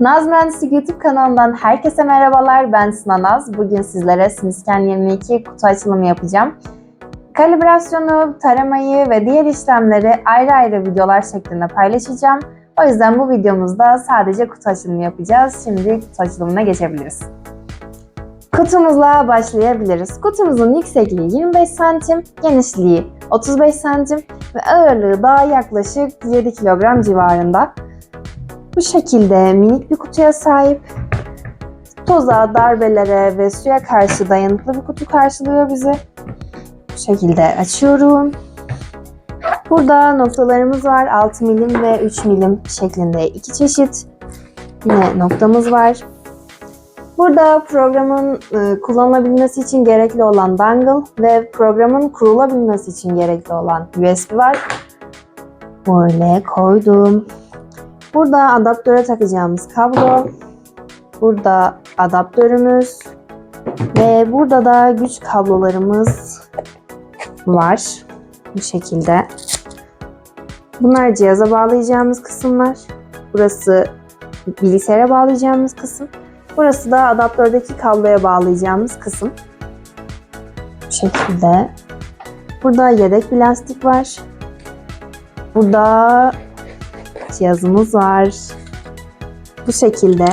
Naz Mühendislik YouTube kanalından herkese merhabalar. Ben Sına Naz. Bugün sizlere Simscan 22 kutu açılımı yapacağım. Kalibrasyonu, taramayı ve diğer işlemleri ayrı ayrı videolar şeklinde paylaşacağım. O yüzden bu videomuzda sadece kutu açılımı yapacağız. Şimdi kutu açılımına geçebiliriz. Kutumuzla başlayabiliriz. Kutumuzun yüksekliği 25 santim, genişliği 35 santim ve ağırlığı da yaklaşık 7 kilogram civarında. Bu şekilde minik bir kutuya sahip. Toza, darbelere ve suya karşı dayanıklı bir kutu karşılıyor bizi. Bu şekilde açıyorum. Burada noktalarımız var. 6 milim ve 3 milim şeklinde iki çeşit. Yine noktamız var. Burada programın e, kullanılabilmesi için gerekli olan dongle ve programın kurulabilmesi için gerekli olan USB var. Böyle koydum. Burada adaptöre takacağımız kablo. Burada adaptörümüz. Ve burada da güç kablolarımız var. Bu şekilde. Bunlar cihaza bağlayacağımız kısımlar. Burası bilgisayara bağlayacağımız kısım. Burası da adaptördeki kabloya bağlayacağımız kısım. Bu şekilde. Burada yedek bir lastik var. Burada cihazımız var. Bu şekilde.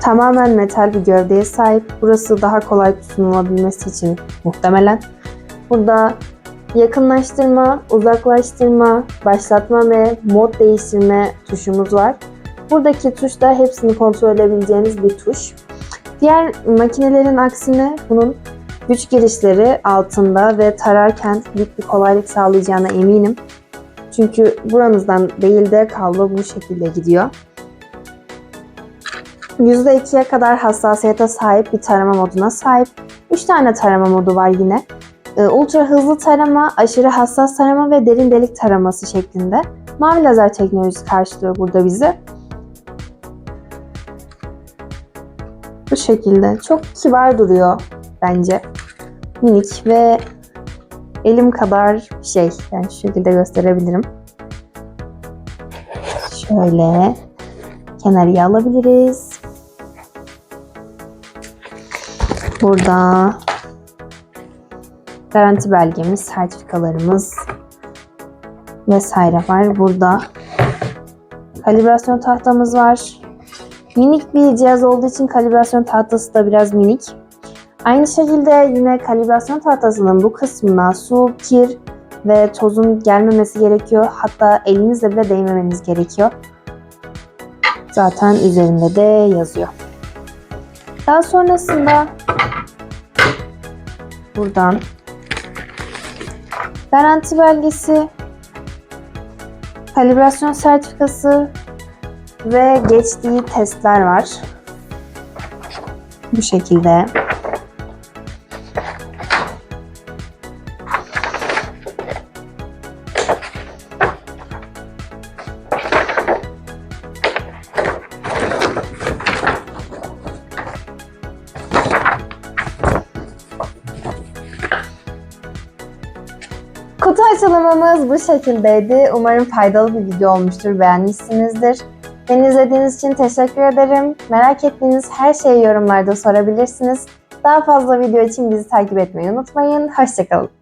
Tamamen metal bir gövdeye sahip. Burası daha kolay tutunulabilmesi için muhtemelen. Burada yakınlaştırma, uzaklaştırma, başlatma ve mod değiştirme tuşumuz var. Buradaki tuş da hepsini kontrol edebileceğiniz bir tuş. Diğer makinelerin aksine bunun güç girişleri altında ve tararken büyük bir kolaylık sağlayacağına eminim. Çünkü buranızdan değil de kablo bu şekilde gidiyor. %2'ye kadar hassasiyete sahip bir tarama moduna sahip. 3 tane tarama modu var yine. Ee, Ultra hızlı tarama, aşırı hassas tarama ve derin delik taraması şeklinde. Mavi lazer teknolojisi karşılıyor burada bizi. Bu şekilde. Çok kibar duruyor bence. Minik ve elim kadar şey. Yani şu şekilde gösterebilirim. Şöyle kenarıya alabiliriz. Burada garanti belgemiz, sertifikalarımız vesaire var. Burada kalibrasyon tahtamız var. Minik bir cihaz olduğu için kalibrasyon tahtası da biraz minik. Aynı şekilde yine kalibrasyon tahtasının bu kısmına su, kir ve tozun gelmemesi gerekiyor. Hatta elinizle bile değmemeniz gerekiyor. Zaten üzerinde de yazıyor. Daha sonrasında buradan garanti belgesi, kalibrasyon sertifikası ve geçtiği testler var. Bu şekilde. Kutu açılımımız bu şekildeydi. Umarım faydalı bir video olmuştur, beğenmişsinizdir. Beni izlediğiniz için teşekkür ederim. Merak ettiğiniz her şeyi yorumlarda sorabilirsiniz. Daha fazla video için bizi takip etmeyi unutmayın. Hoşçakalın.